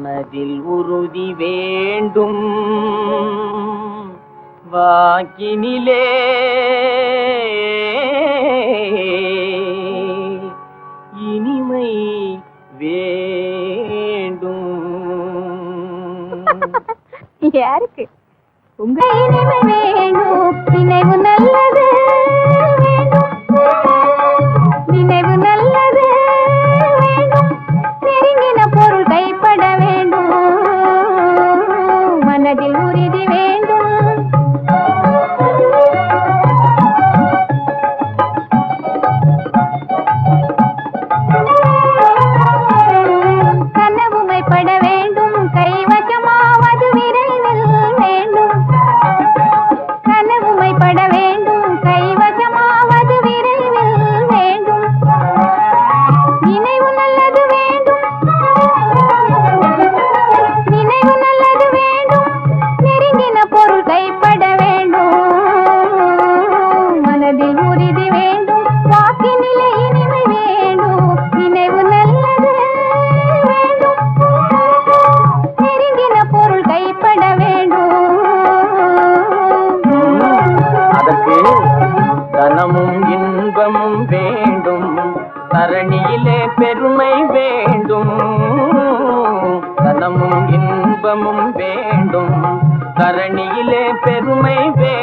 மனதில் உறுதி வேண்டும். வாக்கினிலே இனிமை வேண்டும். யாருக்கு? உங்க இனிமை வேண்டும் நினைவு நல்லது. மனதில் உறுதி வேணும் வளமும் இன்பமும் வேண்டும். தரணியிலே பெருமை வேண்டும்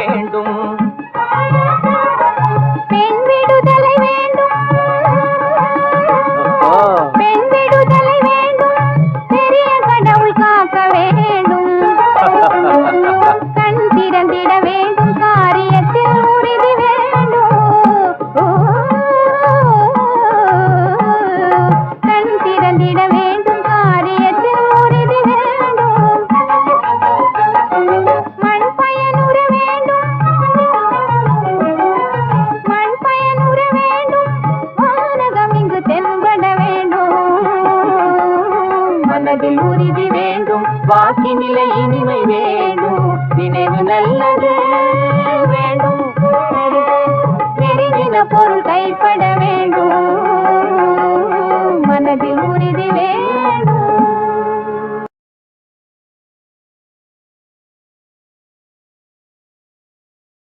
மனதில் உறுதி வேண்டும். வாக்கினிலை இனிமை வேண்டும். நினைவு நல்லது.